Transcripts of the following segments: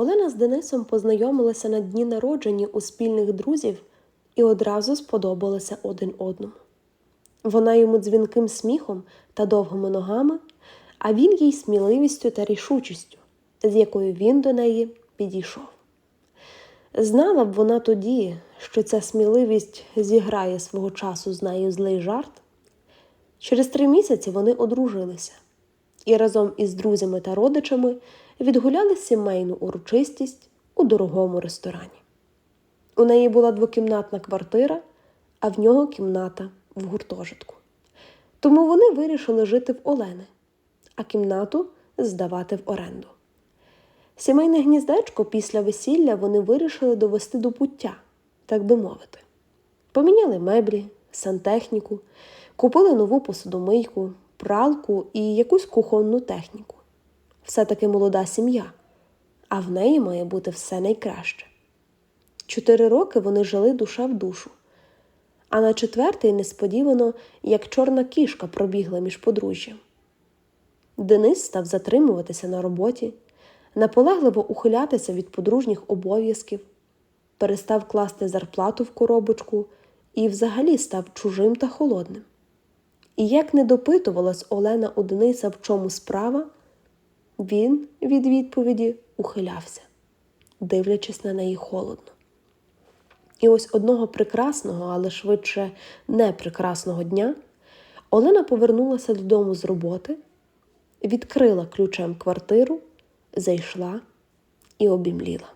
Олена з Денисом познайомилися на дні народження у спільних друзів і одразу сподобалися один одному. Вона йому дзвінким сміхом та довгими ногами, а він їй сміливістю та рішучістю, з якою він до неї підійшов. Знала б вона тоді, що ця сміливість зіграє свого часу з нею злий жарт. Через три місяці вони одружилися і разом із друзями та родичами відгуляли сімейну урочистість у дорогому ресторані. У неї була двокімнатна квартира, а в нього кімната в гуртожитку. Тому вони вирішили жити в Олени, а кімнату здавати в оренду. Сімейне гніздечко після весілля вони вирішили довести до пуття, так би мовити. Поміняли меблі, сантехніку, купили нову посудомийку, пралку і якусь кухонну техніку. Все таки молода сім'я, а в неї має бути все найкраще. Чотири роки вони жили душа в душу, а на четвертий несподівано, як чорна кішка пробігла між подружжям. Денис став затримуватися на роботі, наполегливо ухилятися від подружніх обов'язків, перестав класти зарплату в коробочку і взагалі став чужим та холодним. І як не допитувалась Олена у Дениса, в чому справа, він від відповіді ухилявся, дивлячись на неї холодно. І ось одного прекрасного, але швидше не прекрасного дня Олена повернулася додому з роботи, відкрила ключем квартиру, зайшла і обімліла.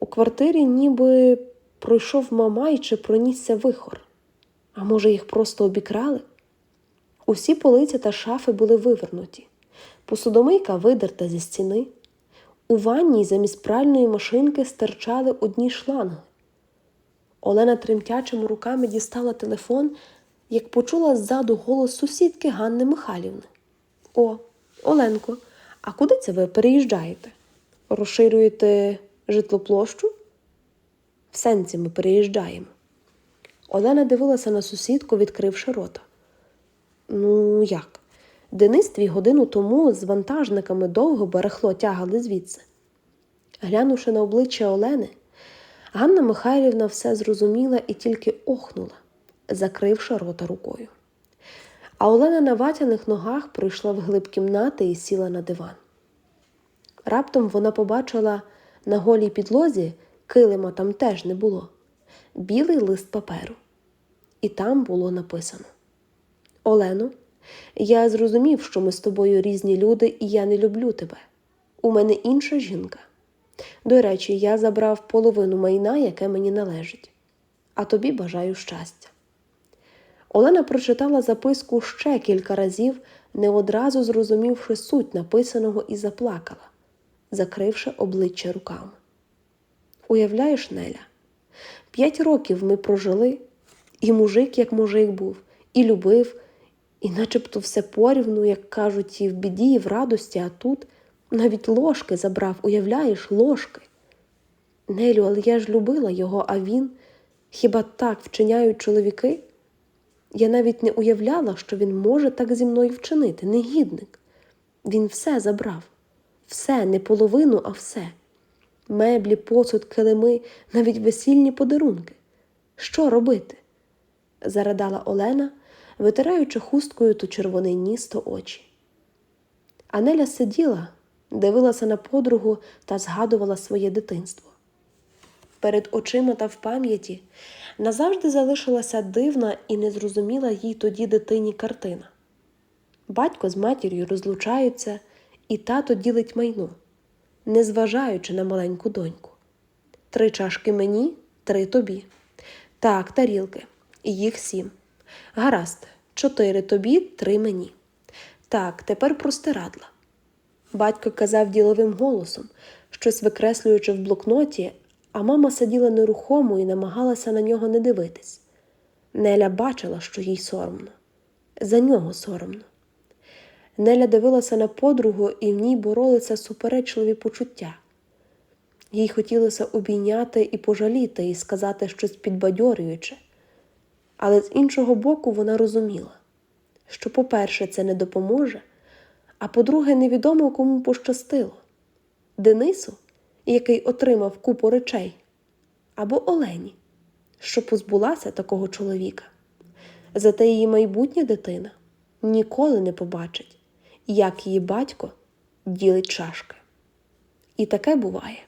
У квартирі ніби пройшов мамай чи пронісся вихор. А може, їх просто обікрали? Усі полиці та шафи були вивернуті, посудомийка видерта зі стіни. У ванній замість пральної машинки стирчали одні шланги. Олена тремтячими руками дістала телефон, як почула ззаду голос сусідки Ганни Михайлівни. О, Оленко, а куди це ви переїжджаєте? Розширюєте житлоплощу? В сенсі ми переїжджаємо. Олена дивилася на сусідку, відкривши рота. Ну, як? Денис дві годину тому з вантажниками довго барахло тягали звідси. Глянувши на обличчя Олени, Ганна Михайлівна все зрозуміла і тільки охнула, закривши рота рукою. А Олена на ватяних ногах прийшла в глиб кімнати і сіла на диван. Раптом вона побачила на голій підлозі, килима там теж не було, білий лист паперу. І там було написано: Олено, я зрозумів, що ми з тобою різні люди, і я не люблю тебе. У мене інша жінка. До речі, я забрав половину майна, яке мені належить, а тобі бажаю щастя. Олена прочитала записку ще кілька разів, не одразу зрозумівши суть написаного, і заплакала, закривши обличчя руками. Уявляєш, Неля, п'ять років ми прожили, і мужик, як мужик був, і любив, і начебто все порівну, як кажуть, і в біді, і в радості, а тут навіть ложки забрав, уявляєш, ложки. Нелю, але я ж любила його, а він хіба так вчиняють чоловіки? Я навіть не уявляла, що він може так зі мною вчинити, негідник. Він все забрав, все, не половину, а все. Меблі, посуд, килими, навіть весільні подарунки. Що робити? заридала Олена, витираючи хусткою то червоний ніс, то очі. Анеля сиділа, дивилася на подругу та згадувала своє дитинство. Перед очима та в пам'яті назавжди залишилася дивна і незрозуміла їй тоді дитині картина. Батько з матір'ю розлучаються, і тато ділить майно, незважаючи на маленьку доньку. Три чашки мені, три тобі. Так, тарілки, їх сім. Гаразд, чотири тобі, три мені. Так, тепер простирадла. Батько казав діловим голосом, щось викреслюючи в блокноті, а мама сиділа нерухомо і намагалася на нього не дивитись. Неля бачила, що їй соромно, за нього соромно. Неля дивилася на подругу, і в ній боролися суперечливі почуття. Їй хотілося обійняти і пожаліти, і сказати щось підбадьорююче. Але з іншого боку, вона розуміла, що, по-перше, це не допоможе, а по-друге, невідомо кому пощастило. Денису, який отримав купу речей, або Олені, що позбулася такого чоловіка. Зате її майбутня дитина ніколи не побачить, як її батько ділить чашки. І таке буває.